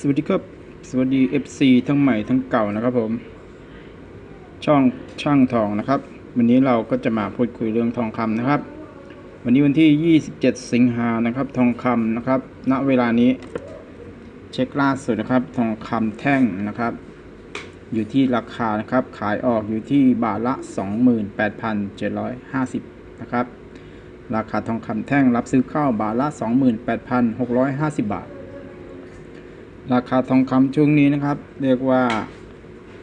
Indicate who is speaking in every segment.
Speaker 1: สวัสดีครับ สวัสดี FC ทั้งใหม่ทั้งเก่านะครับผม ช่องช่างทองนะครับ วันนี้เราก็จะมาพูดคุยเรื่องทองคำนะครับ วันนี้วันที่ 27 สิงหานะครับ ทองคำนะครับ ณเวลานี้ เช็คล่าสุดนะครับ ทองคำแท่งนะครับ อยู่ที่ราคานะครับ ขายออกอยู่ที่บาทละ 28,750 นะครับ ราคาทองคำแท่งรับซื้อเข้าบาทละ 28,650 บาท ราคาทองคำช่วงนี้นะครับ เรียกว่า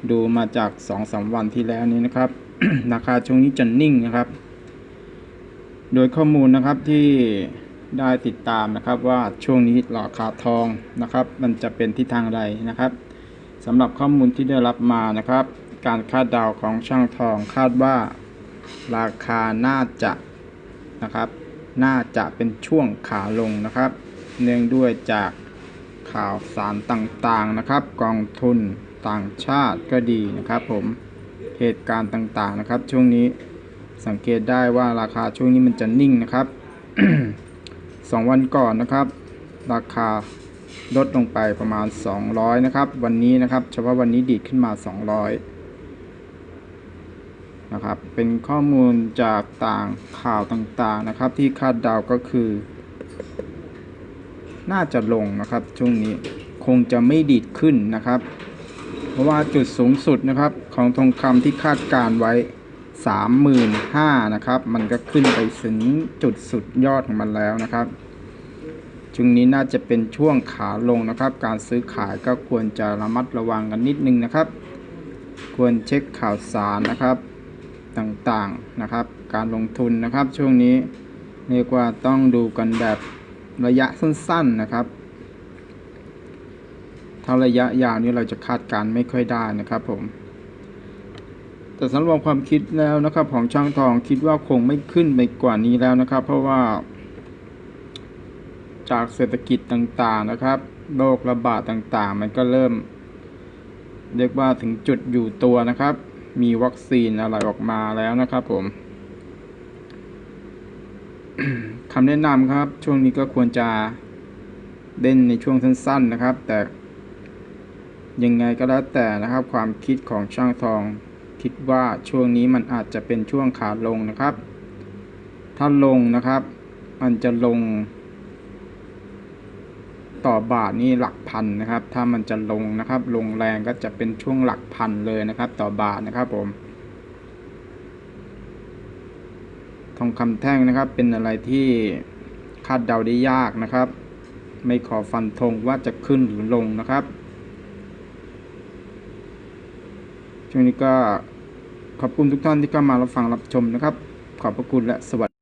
Speaker 1: ดูมาจาก2-3วันที่แล้วนี้นะครับ ราคาช่วงนี้จะนิ่งนะครับ โดยข้อมูลนะครับที่ได้ติดตามนะครับว่าช่วงนี้ราคาทองนะครับ มันจะเป็นทิศทางใดนะครับสำหรับข้อมูลที่ได้รับมานะครับ การคาดเดาของช่างทองคาดว่าราคาน่าจะนะครับ น่าจะเป็นช่วงขาลงนะครับ เนื่องด้วยจาก ข่าวสารต่างๆนะครับ กองทุนต่างชาติก็ดีนะครับ ผมเหตุการณ์ต่างๆนะครับ ช่วงนี้สังเกตได้ว่าราคาช่วงนี้มันจะนิ่งนะครับสองวันก่อนนะครับ ราคาลดลงไปประมาณ 200 นะครับ วันนี้นะครับเฉพาะวันนี้ดีดขึ้นมา 200 นะครับ เป็นข้อมูลจากต่างข่าวต่างๆนะครับ ที่คาดเดาก็คือ น่าจะลงนะครับ ช่วงนี้คงจะไม่ดีดขึ้นนะครับ เพราะว่าจุดสูงสุดนะครับของทองคำที่คาดการไว้ 35,000นะครับ มันก็ขึ้นไปถึงจุดสุดยอดของมันแล้วนะครับช่วงนี้น่าจะเป็นช่วงขาลงนะครับ การซื้อขายก็ควรจะระมัดระวังกันนิดนึงนะครับ ควรเช็คข่าวสารนะครับต่างๆนะครับ การลงทุนนะครับ ช่วงนี้เรียกว่าต้องดูกันแบบ ระยะสั้นๆนะครับ ถ้าระยะยาวนี้เราจะคาดการณ์ไม่ค่อยได้นะครับผม แต่สำหรับความคิดแล้วนะครับ ของช่างทองคิดว่าคงไม่ขึ้นไปกว่านี้แล้วนะครับ เพราะว่า จากเศรษฐกิจต่างๆนะครับโรคระบาดต่างๆ มันก็เริ่ม เรียกว่าถึงจุดอยู่ตัวนะครับ มีวัคซีนอะไรออกมาแล้วนะครับผม คำแนะนำครับ ช่วงนี้ก็ควรจะเล่นในช่วงสั้น ๆนะครับ แต่ยังไงก็แล้วแต่นะครับ ความคิดของช่างทอง คิดว่าช่วงนี้มันอาจจะเป็นช่วงขาลงนะครับ ถ้าลงนะครับ มันจะลง ต่อบาทนี่หลักพันนะครับ ถ้ามันจะลงนะครับ ลงแรงก็จะเป็นช่วงหลักพันเลยนะครับ ต่อบาทนะครับผม ทองคำแท่งนะครับ เป็นอะไรที่คาดเดาได้ยากนะครับ ไม่ขอฟันธงว่าจะขึ้นหรือลงนะครับช่วงนี้ก็ขอบคุณทุกท่านที่เข้ามารับฟังรับชมนะครับ ขอบพระคุณและสวัสดี